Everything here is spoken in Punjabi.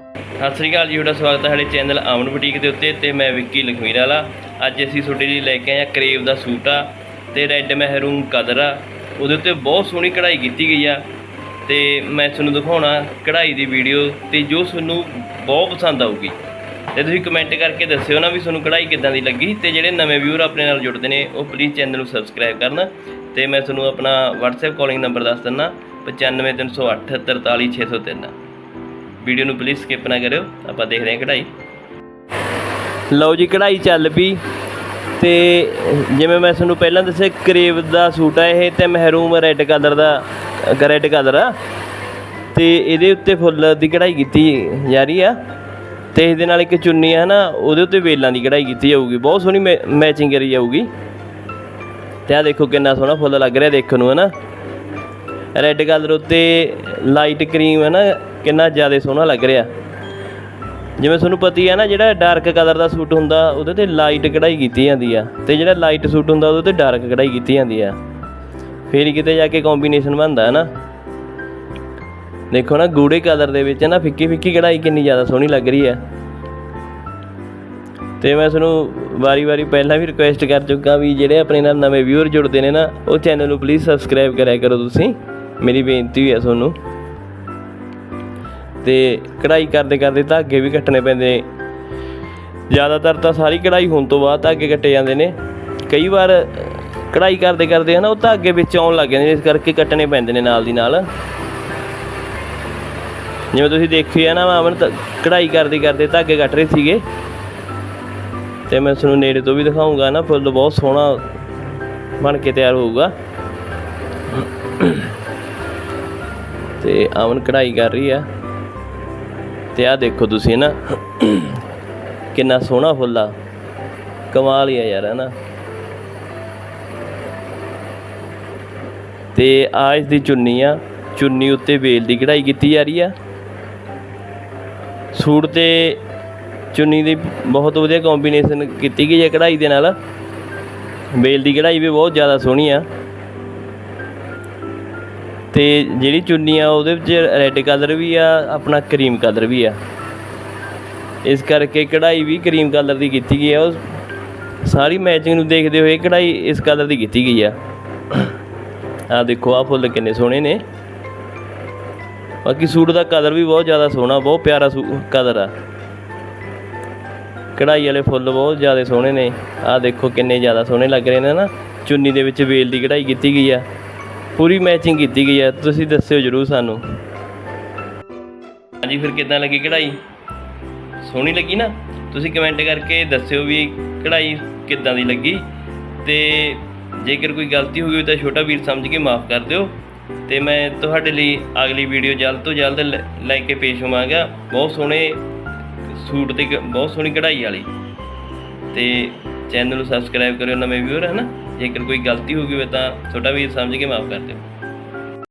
ਸਤਿ ਸ੍ਰੀ ਅਕਾਲ ਜੀ, ਤੁਹਾਡਾ ਸਵਾਗਤ ਹੈ ਸਾਡੇ ਚੈਨਲ ਅਮਨ ਬੁਟੀਕ ਦੇ ਉੱਤੇ ਤੇ ਮੈਂ ਵਿੱਕੀ ਲਖਮੀਰ ਵਾਲਾ। ਅੱਜ ਅਸੀਂ ਤੁਹਾਡੇ ਲਈ ਲੈ ਕੇ ਆਏ ਆ ਕਰੇਵ ਦਾ ਸੂਟ ਆ ਤੇ ਰੈੱਡ ਮਹਿਰੂਮ ਕਦਰ ਆ। ਉਹਦੇ ਉੱਤੇ ਬਹੁਤ ਸੋਹਣੀ ਕਢਾਈ ਕੀਤੀ ਗਈ ਆ ਤੇ ਮੈਂ ਤੁਹਾਨੂੰ ਦਿਖਾਉਣਾ ਕਢਾਈ ਦੀ ਵੀਡੀਓ ਤੇ ਜੋ ਤੁਹਾਨੂੰ ਬਹੁਤ ਪਸੰਦ ਆਊਗੀ। ਤੇ ਤੁਸੀਂ ਕਮੈਂਟ ਕਰਕੇ ਦੱਸਿਓ ਨਾ ਵੀ ਤੁਹਾਨੂੰ ਕਢਾਈ ਕਿੱਦਾਂ ਦੀ ਲੱਗੀ ਤੇ ਜਿਹੜੇ ਨਵੇਂ ਵਿਊਅਰ ਆਪਣੇ ਨਾਲ ਜੁੜਦੇ ਨੇ, ਉਹ ਪਲੀਜ਼ ਚੈਨਲ ਨੂੰ ਸਬਸਕ੍ਰਾਈਬ ਕਰਨ। ਤੇ ਮੈਂ ਤੁਹਾਨੂੰ ਆਪਣਾ WhatsApp ਕਾਲਿੰਗ ਨੰਬਰ ਦੱਸ ਦਿੰਦਾ 95308 43603 ਵੀਡੀਓ ਨੂੰ ਪਲੀਜ਼ ਸਕਿਪ ਨਾ ਕਰਿਓ, ਆਪਾਂ ਦੇਖਦੇ ਹਾਂ ਕਢਾਈ। ਲਓ ਜੀ, ਕਢਾਈ ਚੱਲ ਪਈ। ਤੇ ਜਿਵੇਂ ਮੈਂ ਤੁਹਾਨੂੰ ਪਹਿਲਾਂ ਦੱਸਿਆ, ਕਰੇਵ ਦਾ ਸੂਟ ਆ ਇਹ, ਤੇ ਮਹਿਰੂਮ ਰੈੱਡ ਕਲਰ ਦਾ ਰੈੱਡ ਕਲਰ ਆ। ਤੇ ਇਹਦੇ ਉੱਤੇ ਫੁੱਲ ਦੀ ਕਢਾਈ ਕੀਤੀ ਜਾ ਰਹੀ ਆ। ਤੇ ਇਹਦੇ ਨਾਲ ਇੱਕ ਚੁੰਨੀ ਆ ਨਾ ਉਹਦੇ ਉੱਤੇ ਵੇਲਾਂ ਦੀ ਕਢਾਈ ਕੀਤੀ ਜਾਊਗੀ। ਬਹੁਤ ਸੋਹਣੀ ਮੈਚਿੰਗ ਕਰੀ ਜਾਊਗੀ। ਤੇ ਆ ਦੇਖੋ ਕਿੰਨਾ ਸੋਹਣਾ ਫੁੱਲ ਲੱਗ ਰਿਹਾ ਦੇਖਣ ਨੂੰ ਹੈ ਨਾ ਰੈੱਡ ਕਲਰ ਉੱਤੇ ਲਾਈਟ ਕਰੀਮ ਹੈ ਨਾ ਕਿੰਨਾ ਜ਼ਿਆਦਾ ਸੋਹਣਾ ਲੱਗ ਰਿਹਾ। ਜਿਵੇਂ ਤੁਹਾਨੂੰ ਪਤੀ ਹੀ ਹੈ ਨਾ, ਜਿਹੜਾ ਡਾਰਕ ਕਲਰ ਦਾ ਸੂਟ ਹੁੰਦਾ, ਉਹਦੇ ਤੇ ਲਾਈਟ ਕਢਾਈ ਕੀਤੀ ਜਾਂਦੀ ਆ। ਤੇ ਜਿਹੜਾ ਲਾਈਟ ਸੂਟ ਹੁੰਦਾ, ਉਹਦੇ ਤੇ ਡਾਰਕ ਕਢਾਈ ਕੀਤੀ ਜਾਂਦੀ ਆ। ਫੇਰ ਕਿਤੇ ਜਾ ਕੇ ਕੰਬੀਨੇਸ਼ਨ ਬਣਦਾ, ਹੈ ਨਾ। ਦੇਖੋ ਨਾ, ਗੂੜੇ ਕਲਰ ਦੇ ਵਿੱਚ ਨਾ ਫਿੱਕੀ ਫਿੱਕੀ ਕਢਾਈ ਕਿੰਨੀ ਜ਼ਿਆਦਾ ਸੋਹਣੀ ਲੱਗ ਰਹੀ ਹੈ ਤੇ ਮੈਂ ਤੁਹਾਨੂੰ ਵਾਰੀ-ਵਾਰੀ ਪਹਿਲਾਂ ਵੀ ਰਿਕੁਐਸਟ ਕਰ ਚੁੱਕਾ ਵੀ ਜਿਹੜੇ ਆਪਣੇ ਨਾਲ ਨਵੇਂ ਵਿਊਅਰ ਜੁੜਦੇ ਨੇ ਨਾ, ਉਹ ਚੈਨਲ ਨੂੰ ਪਲੀਜ਼ ਸਬਸਕ੍ਰਾਈਬ ਕਰਿਆ ਕਰੋ ਤੁਸੀਂ। ਮੇਰੀ ਬੇਨਤੀ ਹੈ ਤੁਹਾਨੂੰ। ਤੇ ਕਢਾਈ ਕਰਦੇ ਕਰਦੇ ਧਾਗੇ ਵੀ ਕੱਟਣੇ ਪੈਂਦੇ ਨੇ। ਜ਼ਿਆਦਾਤਰ ਤਾਂ ਸਾਰੀ ਕਢਾਈ ਹੋਣ ਤੋਂ ਬਾਅਦ ਧਾਗੇ ਕੱਟੇ ਜਾਂਦੇ ਨੇ। ਕਈ ਵਾਰ ਕਢਾਈ ਕਰਦੇ ਕਰਦੇ ਹਨਾ, ਉਹ ਧਾਗੇ ਵਿੱਚ ਆਉਣ ਲੱਗ ਜਾਂਦੇ ਨੇ, ਇਸ ਕਰਕੇ ਕੱਟਣੇ ਪੈਂਦੇ ਨੇ ਨਾਲ ਦੀ ਨਾਲ। ਜਿਵੇਂ ਤੁਸੀਂ ਦੇਖਿਆ ਨਾ, ਮੈਂ ਅਮਨ ਕਢਾਈ ਕਰਦੇ ਕਰਦੇ ਧਾਗੇ ਕੱਟ ਰਹੇ ਸੀਗੇ। ਤੇ ਮੈਂ ਤੁਹਾਨੂੰ ਨੇੜੇ ਤੋਂ ਵੀ ਦਿਖਾਉਂਗਾ ਨਾ, ਫੁੱਲ ਬਹੁਤ ਸੋਹਣਾ ਬਣ ਕੇ ਤਿਆਰ ਹੋਊਗਾ। ਤੇ ਅਮਨ ਕਢਾਈ ਕਰ ਰਹੀ ਆ। ਤੇ ਆਹ ਦੇਖੋ ਤੁਸੀਂ ਨਾ, ਕਿੰਨਾ ਸੋਹਣਾ ਫੁੱਲ ਆ। ਕਮਾਲ ਹੀ ਆ ਯਾਰ ਹੈ ਨਾ ਤੇ ਆ ਇਸ ਦੀ ਚੁੰਨੀ ਆ, ਚੁੰਨੀ ਉੱਤੇ ਵੇਲ ਦੀ ਕਢਾਈ ਕੀਤੀ ਜਾ ਰਹੀ ਆ। ਸੂਟ ਤੇ ਚੁੰਨੀ ਦੀ ਬਹੁਤ ਵਧੀਆ ਕੰਬੀਨੇਸ਼ਨ ਕੀਤੀ ਗਈ ਹੈ ਕਢਾਈ ਦੇ ਨਾਲ। ਵੇਲ ਦੀ ਕਢਾਈ ਵੀ ਬਹੁਤ ਜ਼ਿਆਦਾ ਸੋਹਣੀ ਆ। ਤੇ ਜਿਹੜੀ ਚੁੰਨੀ ਆ, ਉਹਦੇ ਵਿੱਚ ਰੈੱਡ ਕਲਰ ਵੀ ਆ, ਆਪਣਾ ਕਰੀਮ ਕਲਰ ਵੀ ਆ। ਇਸ ਕਰਕੇ ਕਢਾਈ ਵੀ ਕਰੀਮ ਕਲਰ ਦੀ ਕੀਤੀ ਗਈ ਆ। ਉਹ ਸਾਰੀ ਮੈਚਿੰਗ ਨੂੰ ਦੇਖਦੇ ਹੋਏ ਕਢਾਈ ਇਸ ਕਲਰ ਦੀ ਕੀਤੀ ਗਈ ਆ। ਆ ਦੇਖੋ ਆ ਫੁੱਲ ਕਿੰਨੇ ਸੋਹਣੇ ਨੇ। ਬਾਕੀ ਸੂਟ ਦਾ ਕਲਰ ਵੀ ਬਹੁਤ ਜ਼ਿਆਦਾ ਸੋਹਣਾ, ਬਹੁਤ ਪਿਆਰਾ ਕਲਰ ਆ। ਕਢਾਈ ਵਾਲੇ ਫੁੱਲ ਬਹੁਤ ਜ਼ਿਆਦਾ ਸੋਹਣੇ ਨੇ। ਆ ਦੇਖੋ ਕਿੰਨੇ ਜ਼ਿਆਦਾ ਸੋਹਣੇ ਲੱਗ ਰਹੇ ਨੇ ਨਾ। ਚੁੰਨੀ ਦੇ ਵਿੱਚ ਵੇਲ ਦੀ ਕਢਾਈ ਕੀਤੀ ਗਈ ਆ। ਪੂਰੀ ਮੈਚਿੰਗ ਕੀਤੀ ਗਈ ਹੈ। ਤੁਸੀਂ ਦੱਸਿਓ ਜਰੂਰ ਸਾਨੂੰ। ਹਾਂਜੀ, ਫਿਰ ਕਿੱਦਾਂ ਲੱਗੀ ਕਢਾਈ? ਸੋਹਣੀ ਲੱਗੀ ਨਾ? ਤੁਸੀਂ ਕਮੈਂਟ ਕਰਕੇ ਦੱਸਿਓ ਵੀ ਕਢਾਈ ਕਿੱਦਾਂ ਦੀ ਲੱਗੀ। ਤੇ ਜੇਕਰ ਕੋਈ ਗਲਤੀ ਹੋ ਗਈ ਤਾਂ ਛੋਟਾ ਵੀਰ ਸਮਝ ਕੇ ਮਾਫ ਕਰ ਦਿਓ। ਤੇ ਮੈਂ ਤੁਹਾਡੇ ਲਈ ਅਗਲੀ ਵੀਡੀਓ ਜਲਦ ਤੋਂ ਜਲਦ ਲੈ- ਲੈ ਕੇ ਪੇਸ਼ ਹੋਵਾਂਗਾ। ਬਹੁਤ ਸੋਹਣੇ ਸੂਟ ਤੇ ਬਹੁਤ ਸੋਹਣੀ ਕਢਾਈ ਵਾਲੀ। ਤੇ ਚੈਨਲ ਨੂੰ ਸਬਸਕ੍ਰਾਈਬ ਕਰਿਓ, ਨਵੇਂ ਵਿਊਅਰ ਹੈ ਨਾ? ਜੇਕਰ ਕੋਈ ਗਲਤੀ ਹੋ ਗਈ ਹੋਵੇ ਤਾਂ ਛੋਟਾ ਵੀਰ ਸਮਝ ਕੇ ਮਾਫ ਕਰ ਦਿਓ।